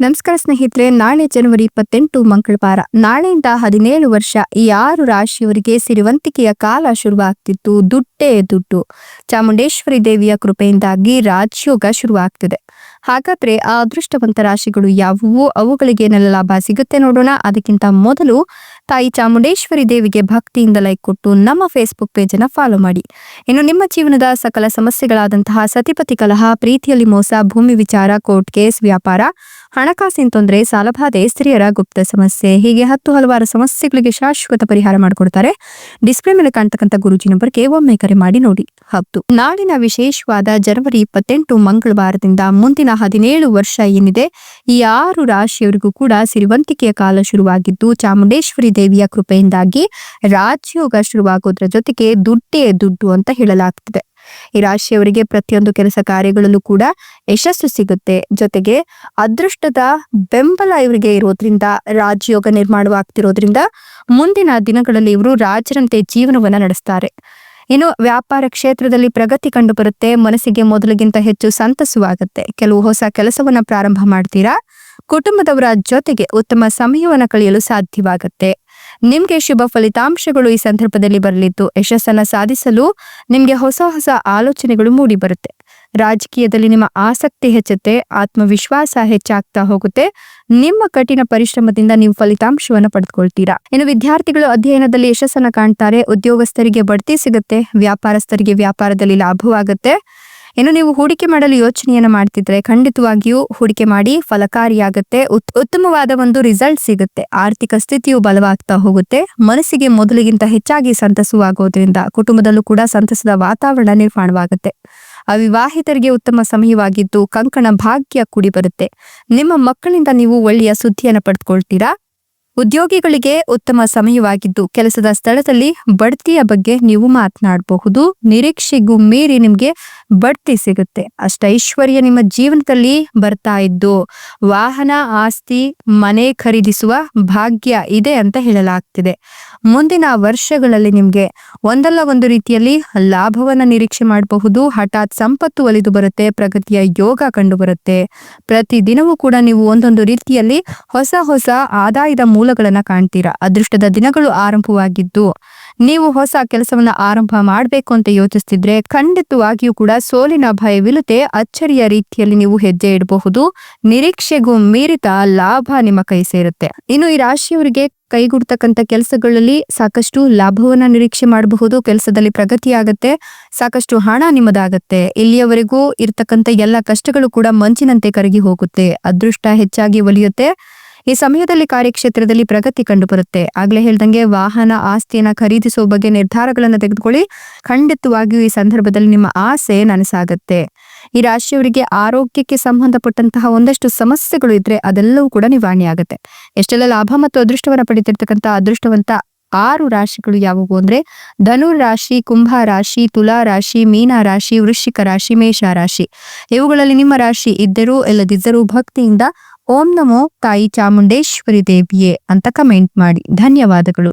ನಮಸ್ಕಾರ ಸ್ನೇಹಿತರೆ, ನಾಳೆ ಜನವರಿ ಇಪ್ಪತ್ತೆಂಟು ಮಂಗಳವಾರ. ನಾಳೆಯಿಂದ ಹದಿನೇಳು ವರ್ಷ ಈ ಆರು ರಾಶಿಯವರಿಗೆ ಸಿರಿವಂತಿಕೆಯ ಕಾಲ ಶುರುವಾಗ್ತಿತ್ತು, ದುಡ್ಡೇ ದುಡ್ಡು. ಚಾಮುಂಡೇಶ್ವರಿ ದೇವಿಯ ಕೃಪೆಯಿಂದಾಗಿ ರಾಜಯೋಗ ಶುರುವಾಗ್ತಿದೆ. ಹಾಗಾದ್ರೆ ಆ ಅದೃಷ್ಟವಂತ ರಾಶಿಗಳು ಯಾವುವು? ಅವುಗಳಿಗೆ ಏನೆಲ್ಲ ಲಾಭ ಸಿಗುತ್ತೆ ನೋಡೋಣ. ಅದಕ್ಕಿಂತ ಮೊದಲು ತಾಯಿ ಚಾಮುಂಡೇಶ್ವರಿ ದೇವಿಗೆ ಭಕ್ತಿಯಿಂದ ಲೈಕ್ ಕೊಟ್ಟು ನಮ್ಮ ಫೇಸ್ಬುಕ್ ಪೇಜ್ ಅನ್ನ ಫಾಲೋ ಮಾಡಿ. ಇನ್ನು ನಿಮ್ಮ ಜೀವನದ ಸಕಲ ಸಮಸ್ಯೆಗಳಾದಂತಹ ಸತಿಪತಿ ಕಲಹ, ಪ್ರೀತಿಯಲ್ಲಿ ಮೋಸ, ಭೂಮಿ ವಿಚಾರ, ಕೋರ್ಟ್ ಕೇಸ್, ವ್ಯಾಪಾರ ಹಣಕಾಸಿನ ತೊಂದರೆ, ಸಾಲಬಾಧೆ, ಸ್ತ್ರೀಯರ ಗುಪ್ತ ಸಮಸ್ಯೆ, ಹೀಗೆ ಹತ್ತು ಹಲವಾರು ಸಮಸ್ಯೆಗಳಿಗೆ ಶಾಶ್ವತ ಪರಿಹಾರ ಮಾಡಿಕೊಡ್ತಾರೆ. ಡಿಸ್ಪ್ಲೇ ಮೇಲೆ ಕಾಣ್ತಕ್ಕಂಥ ಗುರುಜಿ ನಂಬರ್ಗೆ ಒಮ್ಮೆ ಕರೆ ಮಾಡಿ ನೋಡಿ. ಹೌದು ನಾಳಿನ ವಿಶೇಷವಾದ ಜನವರಿ ಇಪ್ಪತ್ತೆಂಟು ಮಂಗಳವಾರದಿಂದ ಮುಂದಿನ ಹದಿನೇಳು ವರ್ಷ ಏನಿದೆ, ಈ ಆರು ರಾಶಿಯವರಿಗೂ ಕೂಡ ಸಿರಿವಂತಿಕೆಯ ಕಾಲ ಶುರುವಾಗಿದ್ದು, ಚಾಮುಂಡೇಶ್ವರಿ ದೇವಿಯ ಕೃಪೆಯಿಂದಾಗಿ ರಾಜಯೋಗ ಶುರುವಾಗೋದ್ರ ಜೊತೆಗೆ ದುಡ್ಡೇ ದುಡ್ಡು ಅಂತ ಹೇಳಲಾಗ್ತಿದೆ. ಈ ರಾಶಿಯವರಿಗೆ ಪ್ರತಿಯೊಂದು ಕೆಲಸ ಕಾರ್ಯಗಳಲ್ಲೂ ಕೂಡ ಯಶಸ್ಸು ಸಿಗುತ್ತೆ. ಜೊತೆಗೆ ಅದೃಷ್ಟದ ಬೆಂಬಲ ಇವರಿಗೆ ಇರೋದ್ರಿಂದ, ರಾಜಯೋಗ ನಿರ್ಮಾಣವಾಗ್ತಿರೋದ್ರಿಂದ ಮುಂದಿನ ದಿನಗಳಲ್ಲಿ ಇವರು ರಾಜರಂತೆ ಜೀವನವನ್ನ ನಡೆಸ್ತಾರೆ. ಇನ್ನು ವ್ಯಾಪಾರ ಕ್ಷೇತ್ರದಲ್ಲಿ ಪ್ರಗತಿ ಕಂಡು ಬರುತ್ತೆ, ಮನಸ್ಸಿಗೆ ಮೊದಲಿಗಿಂತ ಹೆಚ್ಚು ಸಂತಸವಾಗುತ್ತೆ. ಕೆಲವು ಹೊಸ ಕೆಲಸವನ್ನ ಪ್ರಾರಂಭ ಮಾಡ್ತೀರಾ? ಕುಟುಂಬದವರ ಜೊತೆಗೆ ಉತ್ತಮ ಸಮಯವನ್ನು ಕಳೆಯಲು ಸಾಧ್ಯವಾಗುತ್ತೆ. ನಿಮ್ಗೆ ಶುಭ ಫಲಿತಾಂಶಗಳು ಈ ಸಂದರ್ಭದಲ್ಲಿ ಬರಲಿದ್ದು ಯಶಸ್ಸನ್ನ ಸಾಧಿಸಲು ನಿಮ್ಗೆ ಹೊಸ ಹೊಸ ಆಲೋಚನೆಗಳು ಮೂಡಿ ಬರುತ್ತೆ. ರಾಜಕೀಯದಲ್ಲಿ ನಿಮ್ಮ ಆಸಕ್ತಿ ಹೆಚ್ಚುತ್ತೆ, ಆತ್ಮವಿಶ್ವಾಸ ಹೆಚ್ಚಾಗ್ತಾ ಹೋಗುತ್ತೆ. ನಿಮ್ಮ ಕಠಿಣ ಪರಿಶ್ರಮದಿಂದ ನೀವು ಫಲಿತಾಂಶವನ್ನು ಪಡೆದುಕೊಳ್ತೀರಾ. ಇನ್ನು ವಿದ್ಯಾರ್ಥಿಗಳು ಅಧ್ಯಯನದಲ್ಲಿ ಯಶಸ್ಸನ್ನು ಕಾಣ್ತಾರೆ, ಉದ್ಯೋಗಸ್ಥರಿಗೆ ಬಡ್ತಿ ಸಿಗುತ್ತೆ, ವ್ಯಾಪಾರಸ್ಥರಿಗೆ ವ್ಯಾಪಾರದಲ್ಲಿ ಲಾಭವಾಗುತ್ತೆ. ಇನ್ನು ನೀವು ಹೂಡಿಕೆ ಮಾಡಲು ಯೋಚನೆಯನ್ನು ಮಾಡ್ತಿದ್ರೆ ಖಂಡಿತವಾಗಿಯೂ ಹೂಡಿಕೆ ಮಾಡಿ ಫಲಕಾರಿಯಾಗುತ್ತೆ. ಉತ್- ಉತ್ತಮವಾದ ಒಂದು ರಿಸಲ್ಟ್ ಸಿಗುತ್ತೆ. ಆರ್ಥಿಕ ಸ್ಥಿತಿಯು ಬಲವಾಗ್ತಾ ಹೋಗುತ್ತೆ. ಮನಸ್ಸಿಗೆ ಮೊದಲಿಗಿಂತ ಹೆಚ್ಚಾಗಿ ಸಂತಸವಾಗೋದ್ರಿಂದ ಕುಟುಂಬದಲ್ಲೂ ಕೂಡ ಸಂತಸದ ವಾತಾವರಣ ನಿರ್ಮಾಣವಾಗುತ್ತೆ. ಅವಿವಾಹಿತರಿಗೆ ಉತ್ತಮ ಸಮಯವಾಗಿದ್ದು ಕಂಕಣ ಭಾಗ್ಯ ಕೂಡಿ ಬರುತ್ತೆ. ನಿಮ್ಮ ಮಕ್ಕಳಿಂದ ನೀವು ಒಳ್ಳೆಯ ಸುದ್ದಿಯನ್ನು ಪಡೆದುಕೊಳ್ತೀರಾ ಉದ್ಯೋಗಿಗಳಿಗೆ ಉತ್ತಮ ಸಮಯವಾಗಿದ್ದು ಕೆಲಸದ ಸ್ಥಳದಲ್ಲಿ ಬಡ್ತಿಯ ಬಗ್ಗೆ ನೀವು ಮಾತನಾಡಬಹುದು. ನಿರೀಕ್ಷೆಗೂ ಮೀರಿ ನಿಮ್ಗೆ ಬಡ್ತಿ ಸಿಗುತ್ತೆ. ಅಷ್ಟೈಶ್ವರ್ಯ ನಿಮ್ಮ ಜೀವನದಲ್ಲಿ ಬರ್ತಾ ಇದ್ದು, ವಾಹನ, ಆಸ್ತಿ, ಮನೆ ಖರೀದಿಸುವ ಭಾಗ್ಯ ಇದೆ ಅಂತ ಹೇಳಲಾಗ್ತಿದೆ. ಮುಂದಿನ ವರ್ಷಗಳಲ್ಲಿ ನಿಮ್ಗೆ ಒಂದಲ್ಲ ಒಂದು ರೀತಿಯಲ್ಲಿ ಲಾಭವನ್ನ ನಿರೀಕ್ಷೆ ಮಾಡಬಹುದು. ಹಠಾತ್ ಸಂಪತ್ತು ಒಲಿದು ಬರುತ್ತೆ, ಪ್ರಗತಿಯ ಯೋಗ ಕಂಡು ಬರುತ್ತೆ. ಪ್ರತಿ ಕೂಡ ನೀವು ಒಂದೊಂದು ರೀತಿಯಲ್ಲಿ ಹೊಸ ಹೊಸ ಆದಾಯದ ಮೂಲಗಳನ್ನ ಕಾಣ್ತೀರಾ. ಅದೃಷ್ಟದ ದಿನಗಳು ಆರಂಭವಾಗಿದ್ದು ನೀವು ಹೊಸ ಕೆಲಸವನ್ನ ಆರಂಭ ಮಾಡಬೇಕು ಅಂತ ಯೋಚಿಸ್ತಿದ್ರೆ ಖಂಡಿತವಾಗಿಯೂ ಕೂಡ ಸೋಲಿನ ಭಯವಿಲ್ಲದೆ ಅಚ್ಚರಿಯ ರೀತಿಯಲ್ಲಿ ನೀವು ಹೆಜ್ಜೆ ಇಡಬಹುದು. ನಿರೀಕ್ಷೆಗೂ ಮೀರಿದ ಲಾಭ ನಿಮ್ಮ ಕೈ ಸೇರುತ್ತೆ. ಇನ್ನು ಈ ರಾಶಿಯವರಿಗೆ ಕೈಗೂಡ್ತಕ್ಕಂತ ಕೆಲಸಗಳಲ್ಲಿ ಸಾಕಷ್ಟು ಲಾಭವನ್ನ ನಿರೀಕ್ಷೆ ಮಾಡಬಹುದು. ಕೆಲಸದಲ್ಲಿ ಪ್ರಗತಿ ಆಗತ್ತೆ, ಸಾಕಷ್ಟು ಹಣ ನಿಮ್ಮದಾಗತ್ತೆ. ಇಲ್ಲಿಯವರೆಗೂ ಇರ್ತಕ್ಕಂಥ ಎಲ್ಲ ಕಷ್ಟಗಳು ಕೂಡ ಮಂಚಿನಂತೆ ಕರಗಿ ಹೋಗುತ್ತೆ. ಅದೃಷ್ಟ ಹೆಚ್ಚಾಗಿ ಒಲಿಯುತ್ತೆ. ಈ ಸಮಯದಲ್ಲಿ ಕಾರ್ಯಕ್ಷೇತ್ರದಲ್ಲಿ ಪ್ರಗತಿ ಕಂಡುಬರುತ್ತೆ. ಆಗ್ಲೇ ಹೇಳ್ದಂಗೆ ವಾಹನ ಆಸ್ತಿಯನ್ನ ಖರೀದಿಸುವ ಬಗ್ಗೆ ನಿರ್ಧಾರಗಳನ್ನ ತೆಗೆದುಕೊಳ್ಳಿ. ಖಂಡಿತವಾಗಿಯೂ ಈ ಸಂದರ್ಭದಲ್ಲಿ ನಿಮ್ಮ ಆಸೆ ನನಸಾಗತ್ತೆ. ಈ ರಾಶಿಯವರಿಗೆ ಆರೋಗ್ಯಕ್ಕೆ ಸಂಬಂಧಪಟ್ಟಂತಹ ಒಂದಷ್ಟು ಸಮಸ್ಯೆಗಳು ಇದ್ರೆ ಅದೆಲ್ಲವೂ ಕೂಡ ನಿವಾರಣೆ ಆಗುತ್ತೆ. ಎಷ್ಟೆಲ್ಲ ಲಾಭ ಮತ್ತು ಅದೃಷ್ಟವನ್ನ ಪಡಿತಿರ್ತಕ್ಕಂಥ ಅದೃಷ್ಟವಂತ ಆರು ರಾಶಿಗಳು ಯಾವುವು ಅಂದ್ರೆ ಧನು ರಾಶಿ, ಕುಂಭ ರಾಶಿ, ತುಲಾ ರಾಶಿ, ಮೀನ ರಾಶಿ, ವೃಶ್ಚಿಕ ರಾಶಿ, ಮೇಷ ರಾಶಿ. ಇವುಗಳಲ್ಲಿ ನಿಮ್ಮ ರಾಶಿ ಇದ್ದರೂ ಇಲ್ಲದಿದ್ದರೂ ಭಕ್ತಿಯಿಂದ ಓಂ ನಮೋ ತಾಯಿ ಚಾಮುಂಡೇಶ್ವರಿ ದೇವಿಯೇ ಅಂತ ಕಮೆಂಟ್ ಮಾಡಿ. ಧನ್ಯವಾದಗಳು.